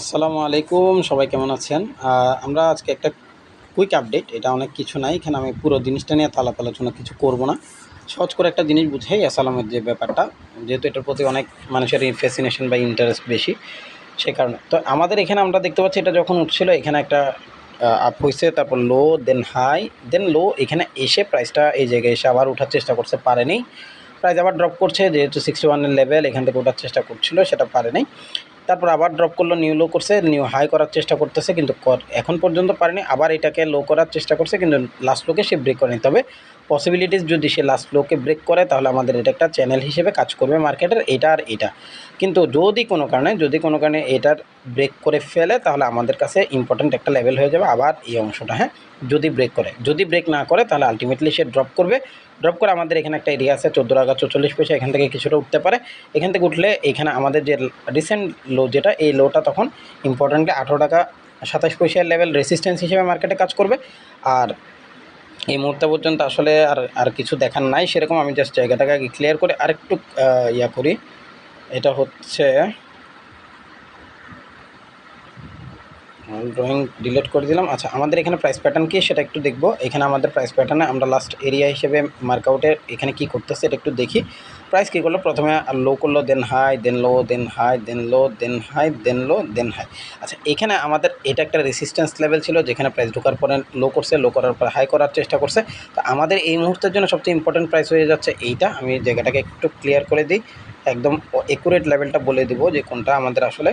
আসসালামু আলাইকুম, সবাই কেমন আছেন? আমরা আজকে একটা কুইক আপডেট এটা অনেক কিছু নাই, এখানে আমি পুরো জিনিসটা নিয়ে তালাপ আলোচনা কিছু করব না। সহজ করে একটা জিনিস বুঝাই আসালামের যে ব্যাপারটা, যেহেতু এটার প্রতি অনেক মানুষের ফ্যাসিনেশন বা ইন্টারেস্ট বেশি সেই কারণে। তো আমাদের এখানে আমরা দেখতে পাচ্ছি, এটা যখন উঠছিল, এখানে একটা আপ হয়েছে তারপর লো দেন হাই দেন লো এখানে এসে প্রাইসটা এই জায়গায় এসে আবার ওঠার চেষ্টা করছে, পারেনি। প্রাইস আবার ড্রপ করছে, যেহেতু সিক্সটি ওয়ানের লেভেল এখান থেকে ওঠার চেষ্টা করছিল, সেটা পারেনি। তারপর আবার ড্রপ করল নিউ লো করছে নিউ হাই করার চেষ্টা করতেছে, কিন্তু এখন পর্যন্ত পারেনি, আবার এটাকে লো করার চেষ্টা করছে, কিন্তু লাস্ট লোকে সে ব্রেক করেনি তবে পসিবিলিটিস যদি সে লাস্ট লোকে ব্রেক করে, তাহলে আমাদের এটা একটা চ্যানেল হিসেবে কাজ করবে মার্কেটের এটা আর এটা। কিন্তু যদি কোনো কারণে, যদি কোনো কারণে এটার ব্রেক করে ফেলে, তাহলে আমাদের কাছে ইম্পর্ট্যান্ট একটা লেভেল হয়ে যাবে আবার এই অংশটা হ্যাঁ? যদি ব্রেক করে। যদি ব্রেক না করে, তাহলে আলটিমেটলি সে ড্রপ করবে। ড্রপ করে আমাদের এখানে একটা এরিয়া আছে, চোদ্দ টাকা চল্লিশ পয়সা, এখান থেকে কিছুটা উঠতে পারে। এখান থেকে উঠলে এখানে আমাদের যে রিসেন্ট লো যেটা এই লোটা তখন ইম্পর্ট্যান্টলি আঠেরো টাকা সাতাশ পয়সার লেভেল রেসিস্ট্যান্স হিসেবে মার্কেটে কাজ করবে। আর এই মুহূর্তে পর্যন্ত আসলে আর আর কিছু দেখার নাই, সেরকম আমি জাস্ট জায়গাটাকে ক্লিয়ার করে আরেকটু ইয়া করি। এটা হচ্ছে ড্রয়িং ডিলিট করে দিলাম। আচ্ছা আমাদের এখানে প্রাইস প্যাটার্ন কি? সেটা একটু দেখব। এখানে আমাদের প্রাইস প্যাটার্নে আমরা লাস্ট এরিয়া হিসেবে মার্কআউটের এখানে কি করতেছে এটা একটু দেখি। প্রাইস কী করল? প্রথমে লো করল then high then low then high then low then high then low then high আচ্ছা এখানে আমাদের এটা একটা রেসিস্ট্যান্স লেভেল ছিল যেখানে প্রাইস ঢোকার পরে লো করছে লো করার পর হাই করার চেষ্টা করছে। তো আমাদের এই মুহূর্তের জন্য সবচেয়ে ইম্পর্টেন্ট প্রাইস হয়ে যাচ্ছে এইটা। আমি জায়গাটাকে একটু ক্লিয়ার করে দিই। একদম একুরেট লেভেলটা বলে দিব যে কোনটা আমাদের আসলে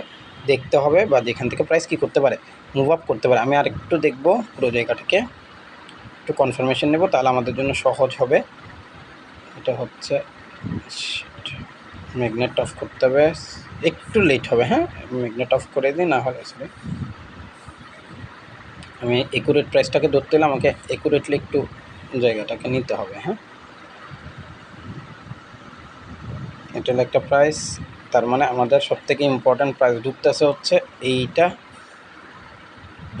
দেখতে হবে বা যেখান থেকে প্রাইস কী করতে পারে মুভ আপ করতে পারে। আমি আর একটু দেখব পুরো জায়গাটাকে। একটু কনফার্মেশন নেব, তাহলে আমাদের জন্য সহজ হবে। এটা হচ্ছে ম্যাগনেট অফ করতে হবে। একটু লেট হবে হ্যাঁ? ম্যাগনেট অফ করে দিই, না হলে সরি আমি একুরেট প্রাইসটাকে ধরতে হলে আমাকে একুরেটলি একটু জায়গাটাকে নিতে হবে হ্যাঁ? এটা একটা প্রাইস তার মানে আমাদের সবথেকে ইম্পর্ট্যান্ট প্রাইস ঢুকতেছে হচ্ছে এইটা।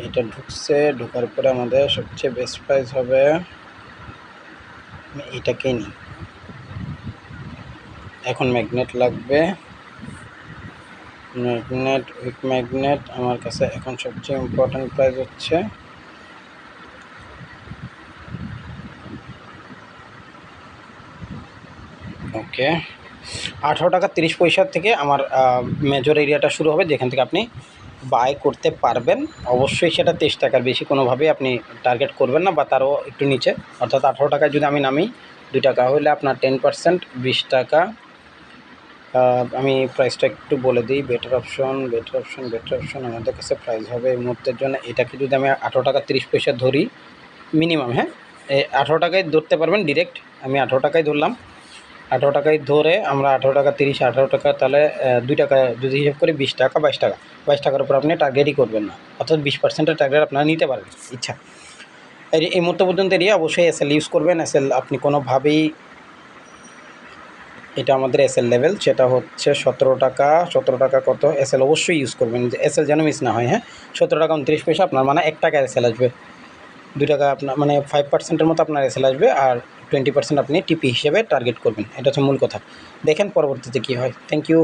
এটা ঢুকছে, ঢোকার পরে আমাদের সবচেয়ে বেস্ট প্রাইস হবে এইটাকেই নিই এখন ম্যাগনেট লাগবে। ম্যাগনেট উইক ম্যাগনেট আমার কাছে এখন সবচেয়ে ইম্পর্ট্যান্ট প্রাইস হচ্ছে। ওকে আঠারো টাকা তিরিশ পয়সার থেকে আমার মেজর এরিয়াটা শুরু হবে, যেখান থেকে আপনি বাই করতে পারবেন। অবশ্যই সেটা তেইশ টাকার বেশি কোনোভাবেই আপনি টার্গেট করবেন না, বা তারও একটু নিচে। অর্থাৎ আঠারো টাকায় যদি আমি নামি, দুই টাকা হলে আপনার টেন পার্সেন্ট বিশ টাকা আমি প্রাইসটা একটু বলে দিই better option better option better option আমাদের কাছে প্রাইস হবে এই মুহূর্তের জন্য। এটাকে যদি আমি আঠারো টাকা তিরিশ পয়সা ধরি মিনিমাম হ্যাঁ? আঠারো টাকায় ধরতে পারবেন ডিরেক্ট আমি আঠারো টাকায় ধরলাম। আঠারো টাকায় ধরে আমরা আঠারো টাকা তিরিশ, আঠারো টাকা তাহলে দুই টাকা, যদি হিসাব করি বিশ টাকা, বাইশ টাকা। বাইশ টাকার উপর আপনি টার্গেটই করবেন না। অর্থাৎ বিশ পার্সেন্টের টার্গেট আপনারা নিতে পারেন ইচ্ছা। এই এই মুহূর্ত পর্যন্ত এরিয়া অবশ্যই এস এল ইউজ করবেন। এস এল আপনি কোনোভাবেই এটা আমাদের এস এল লেভেল সেটা হচ্ছে সতেরো টাকা সতেরো টাকা কত এস এল অবশ্যই ইউজ করবেন। যে এস এল যেন মিস না হয় হ্যাঁ? সতেরো টাকা উনত্রিশ পয়সা আপনার মানে এক টাকা এস এল আসবে। দুই টাকা আপনার মানে ফাইভ পার্সেন্টের মতো আপনার এসএল আসবে আর টোয়েন্টি পার্সেন্ট আপনি টিপি হিসেবে টার্গেট করবেন। এটা হচ্ছে মূল কথা। দেখেন পরবর্তীতে কী হয়। Thank you